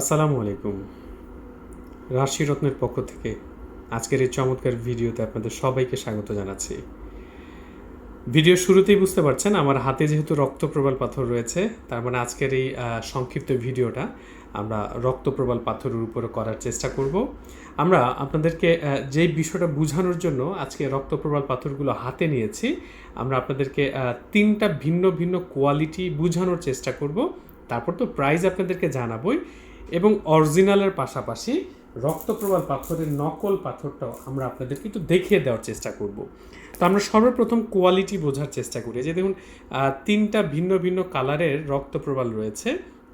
আসসালামু আলাইকুম। রাশি রত্নের পক্ষ থেকে আজকের এই চমৎকার ভিডিওতে আপনাদের সবাইকে স্বাগত জানাচ্ছি। ভিডিও শুরুতেই বুঝতে পারছেন, আমার হাতে যেহেতু রক্তপ্রবাল পাথর রয়েছে, তার মানে আজকের এই সংক্ষিপ্ত ভিডিওটা আমরা রক্তপ্রবাল পাথরের উপরে করার চেষ্টা করব। আমরা আপনাদেরকে যেই বিষয়টা বোঝানোর জন্য আজকে রক্তপ্রবাল পাথরগুলো হাতে নিয়েছি, আমরা আপনাদেরকে তিনটা ভিন্ন ভিন্ন কোয়ালিটি বোঝানোর চেষ্টা করব। তারপর তো প্রাইস আপনাদেরকে জানাবই এবং অরিজিনালের পাশাপাশি রক্তপ্রবাল পাথরের নকল পাথরটাও আমরা আপনাদেরকে একটু দেখিয়ে দেওয়ার চেষ্টা করব। তো আমরা সর্বপ্রথম কোয়ালিটি বোঝার চেষ্টা করি। যে দেখুন তিনটা ভিন্ন ভিন্ন কালারের রক্তপ্রবাল রয়েছে।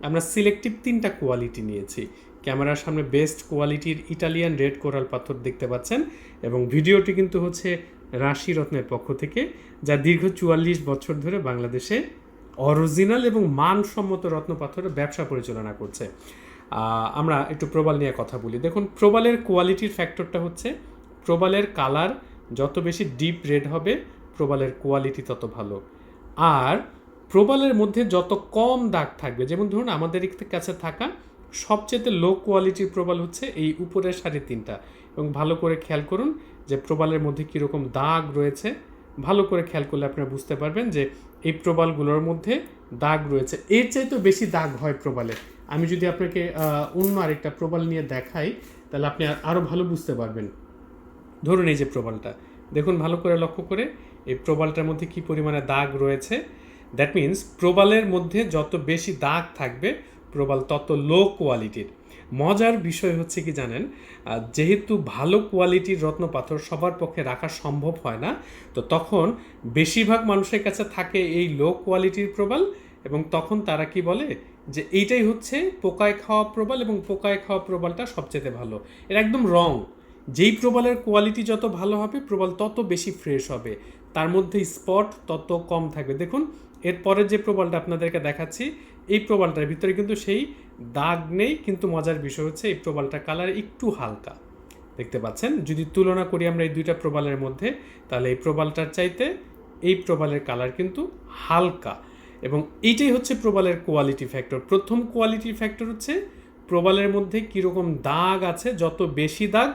আমরা সিলেক্টিভ তিনটা কোয়ালিটি নিয়েছি। ক্যামেরার সামনে বেস্ট কোয়ালিটির ইটালিয়ান রেড কোরাল পাথর দেখতে পাচ্ছেন এবং ভিডিওটি কিন্তু হচ্ছে রাশি রত্নের পক্ষ থেকে, যা দীর্ঘ চুয়াল্লিশ বছর ধরে বাংলাদেশে অরিজিনাল এবং মানসম্মত রত্ন পাথরের ব্যবসা পরিচালনা করছে। আমরা একটু প্রবাল নিয়ে কথা বলি। দেখুন, প্রবালের কোয়ালিটির ফ্যাক্টরটা হচ্ছে, প্রবালের কালার যত বেশি ডিপ রেড হবে, প্রবালের কোয়ালিটি তত ভালো। আর প্রবালের মধ্যে যত কম দাগ থাকবে, যেমন ধরুন আমাদের কাছে থাকা সবচেয়ে লো কোয়ালিটির প্রবাল হচ্ছে এই উপরের সাড়ে তিনটা। এবং ভালো করে খেয়াল করুন যে প্রবালের মধ্যে কীরকম দাগ রয়েছে। ভালো করে খেয়াল করলে আপনারা বুঝতে পারবেন যে এই প্রবালগুলোর মধ্যে দাগ রয়েছে। এর চাইতেও বেশি দাগ হয় প্রবালের আমি যদি আপনাকে অন্য আরেকটা প্রবাল নিয়ে দেখাই, তাহলে আপনি আরও ভালো বুঝতে পারবেন। ধরুন এই যে প্রবালটা। দেখুন, ভালো করে লক্ষ্য করে এই প্রবালটার মধ্যে কি পরিমাণে দাগ রয়েছে। দ্যাট মিন্স প্রবালের মধ্যে যত বেশি দাগ থাকবে, প্রবাল তত লো কোয়ালিটির মজার বিষয় হচ্ছে কি জানেন যেহেতু ভালো কোয়ালিটির রত্ন পাথর সবার পক্ষে রাখা সম্ভব হয় না, তো তখন বেশিরভাগ মানুষের কাছে থাকে এই লো কোয়ালিটির প্রবাল এবং তখন তারা কি বলে? যে এইটাই হচ্ছে পোকায় খাওয়া প্রবাল এবং পোকায় খাওয়া প্রবালটা সবচেয়ে ভালো। এটা একদম রং। যেই প্রবালের কোয়ালিটি যত ভালো হবে, প্রবাল তত বেশি ফ্রেশ হবে। তার মধ্যে স্পট তত কম থাকবে। দেখুন এরপরের যে প্রবালটা আপনাদেরকে দেখাচ্ছি, এই প্রবালটার ভিতরে কিন্তু সেই দাগ নেই, কিন্তু মজার বিষয় হচ্ছে এই প্রবালটার কালার একটু হালকা। দেখতে পাচ্ছেন? যদি তুলনা করি আমরা এই দুইটা প্রবালের মধ্যে, তাহলে এই প্রবালটার চাইতে এই প্রবালের কালার কিন্তু হালকা। এবং এইটাই হচ্ছে প্রবালের কোয়ালিটি ফ্যাক্টর প্রথম কোয়ালিটি ফ্যাক্টর হচ্ছে প্রবালের মধ্যে কীরকম দাগ আছে, যত বেশি দাগ,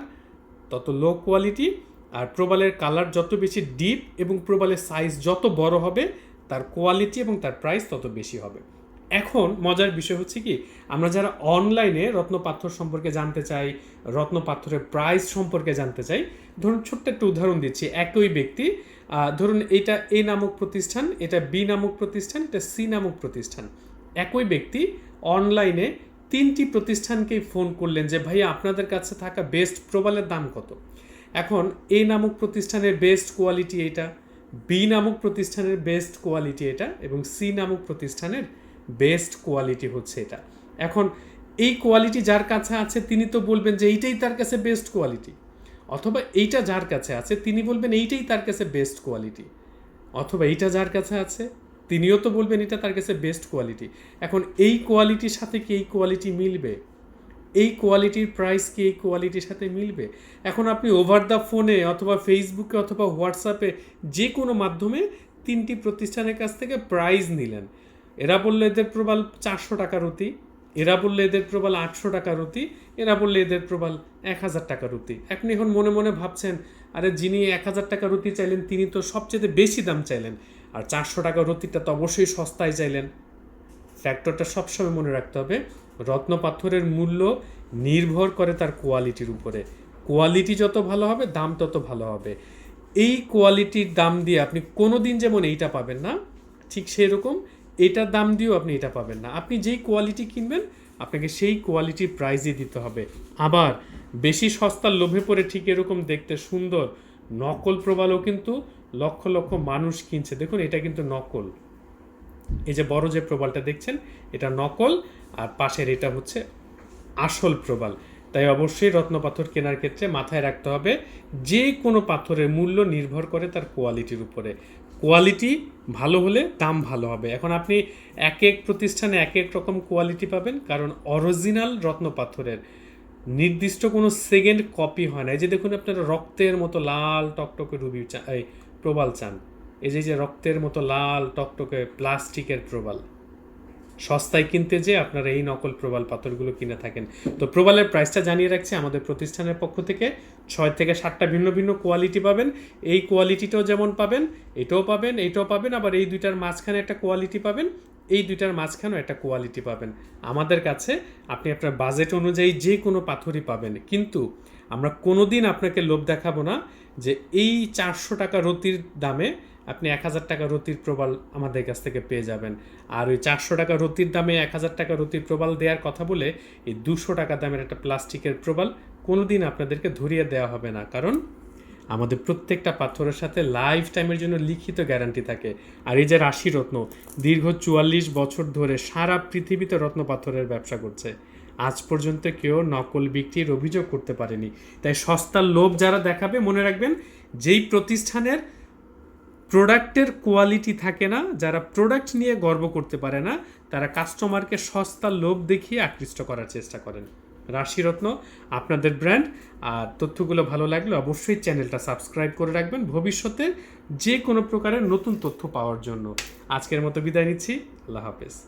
তত লো কোয়ালিটি আর প্রবালের কালার যত বেশি ডিপ এবং প্রবালের সাইজ যত বড় হবে, তার কোয়ালিটি এবং তার প্রাইস তত বেশি হবে। এখন মজার বিষয় হচ্ছে কি, আমরা যারা অনলাইনে রত্নপাথর সম্পর্কে জানতে চাই রত্নপাথরের প্রাইস সম্পর্কে জানতে চাই, ধরুন ছোট্ট একটা উদাহরণ দিচ্ছি, একই ব্যক্তি ধরুন এটা এ নামক প্রতিষ্ঠান, এটা বি নামক প্রতিষ্ঠান, এটা সি নামক প্রতিষ্ঠান। একই ব্যক্তি অনলাইনে তিনটি প্রতিষ্ঠানকেই ফোন করলেন যে ভাই আপনাদের কাছে থাকা বেস্ট প্রবালের দাম কত? এখন এ নামক প্রতিষ্ঠানের বেস্ট কোয়ালিটি এটা বি নামক প্রতিষ্ঠানের বেস্ট কোয়ালিটি এটা, এবং সি নামক প্রতিষ্ঠানের বেস্ট কোয়ালিটি হচ্ছে এটা। এখন এই কোয়ালিটি যার কাছে আছে, তিনি তো বলবেন যে এইটাই তার কাছে বেস্ট কোয়ালিটি অথবা এইটা যার কাছে আছে, তিনি বলবেন এইটাই তার কাছে বেস্ট কোয়ালিটি অথবা এইটা যার কাছে আছে, তিনিও তো বলবেন এটা তার কাছে বেস্ট কোয়ালিটি এখন এই কোয়ালিটির সাথে কি এই কোয়ালিটি মিলবে? এই কোয়ালিটির প্রাইস কি এই কোয়ালিটির সাথে মিলবে? এখন আপনি ওভার দ্য ফোনে অথবা ফেসবুকে অথবা হোয়াটসঅ্যাপে যে কোনো মাধ্যমে তিনটি প্রতিষ্ঠানের কাছ থেকে প্রাইজ নিলেন। এরা বলল এদের প্রবাল চারশো টাকা রুতি এরা বললে এদের প্রবাল আটশো টাকা রুতি এরা বললে এদের প্রবাল এক হাজার টাকা রুতি আপনি এখন মনে মনে ভাবছেন, আরে যিনি এক হাজার টাকা রুতি চাইলেন, তিনি তো সবচেয়ে বেশি দাম চাইলেন। আর চারশো টাকা রুতিটা তো অবশ্যই সস্তায় চাইলেন। ফ্যাক্টরটা সবসময় মনে রাখতে হবে, রত্ন পাথরের মূল্য নির্ভর করে তার কোয়ালিটির উপরে। কোয়ালিটি যত ভালো হবে, দাম তত ভালো হবে। এই কোয়ালিটির দাম দিয়ে আপনি কোনো দিন যেমন এইটা পাবেন না, ঠিক সেই রকম এটার দাম দিয়েও আপনি এটা পাবেন না। আপনি যেই কোয়ালিটি কিনবেন, আপনাকে সেই কোয়ালিটির প্রাইজই দিতে হবে। আবার বেশি সস্তার লোভে পড়ে ঠিক এরকম দেখতে সুন্দর, নকল প্রবালও কিন্তু লক্ষ লক্ষ মানুষ কিনছে। দেখুন, এটা কিন্তু নকল। এই যে বড় যে প্রবালটা দেখছেন, এটা নকল, আর পাশের এটা হচ্ছে আসল প্রবাল। তাই অবশ্যই রত্ন পাথর কেনার ক্ষেত্রে মাথায় রাখতে হবে, যে কোনো পাথরের মূল্য নির্ভর করে তার কোয়ালিটির উপরে। কোয়ালিটি ভালো হলে দাম ভালো হবে। এখন আপনি এক এক প্রতিষ্ঠানে এক এক রকম কোয়ালিটি পাবেন, কারণ অরিজিনাল রত্ন পাথরের নির্দিষ্ট কোনো সেকেন্ড কপি হয় না। এই যে দেখুন আপনারা রক্তের মতো লাল টকটকে রুবি এই প্রবাল চান। এই যে যে রক্তের মতো লাল টকটকে প্লাস্টিকের প্রবাল। সস্তায় কিনতে যে আপনারা এই নকল প্রবাল পাথরগুলো কিনে থাকেন। তো প্রবালের প্রাইসটা জানিয়ে রাখছি, আমাদের প্রতিষ্ঠানের পক্ষ থেকে ছয় থেকে সাতটা ভিন্ন ভিন্ন কোয়ালিটি পাবেন। এই কোয়ালিটিটাও যেমন পাবেন, এটাও পাবেন এইটাও পাবেন, আবার এই দুইটার মাঝখানে একটা কোয়ালিটি পাবেন, এই দুইটার মাঝখানেও একটা কোয়ালিটি পাবেন। আমাদের কাছে আপনি আপনার বাজেট অনুযায়ী যে কোনো পাথরই পাবেন। কিন্তু আমরা কোনোদিন আপনাকে লোভ দেখাবো না যে এই চারশো টাকা রতির দামে আপনি এক হাজার টাকা রতির প্রবাল আমাদের কাছ থেকে পেয়ে যাবেন। আর ওই চারশো টাকা রতির দামে এক হাজার টাকা রতির প্রবাল দেওয়ার কথা বলে এই দুশো টাকা দামের একটা প্লাস্টিকের প্রবাল কোনোদিন আপনাদেরকে ধরিয়ে দেওয়া হবে না। কারণ আমাদের প্রত্যেকটা পাথরের সাথে লাইফ টাইমের জন্য লিখিত গ্যারান্টি থাকে। আর এই যে রাশি রত্ন, দীর্ঘ চুয়াল্লিশ বছর ধরে সারা পৃথিবীতে রত্ন পাথরের ব্যবসা করছে। আজ পর্যন্ত কেউ নকল বিক্রির অভিযোগ করতে পারেনি। তাই সস্তার লোভ যারা দেখাবে, মনে রাখবেন, যেই প্রতিষ্ঠানের প্রোডাক্টের কোয়ালিটি থাকে না, যারা প্রোডাক্ট নিয়ে গর্ব করতে পারে না, তারা কাস্টমারকে সস্তা লোভ দেখিয়ে আকৃষ্ট করার চেষ্টা করেন। রাশিরত্ন আপনাদের ব্র্যান্ড। আর তথ্যগুলো ভালো লাগলে অবশ্যই চ্যানেলটা সাবস্ক্রাইব করে রাখবেন ভবিষ্যতে যে কোনো প্রকারের নতুন তথ্য পাওয়ার জন্য। আজকের মতো বিদায় নিচ্ছি। আল্লাহ হাফেজ।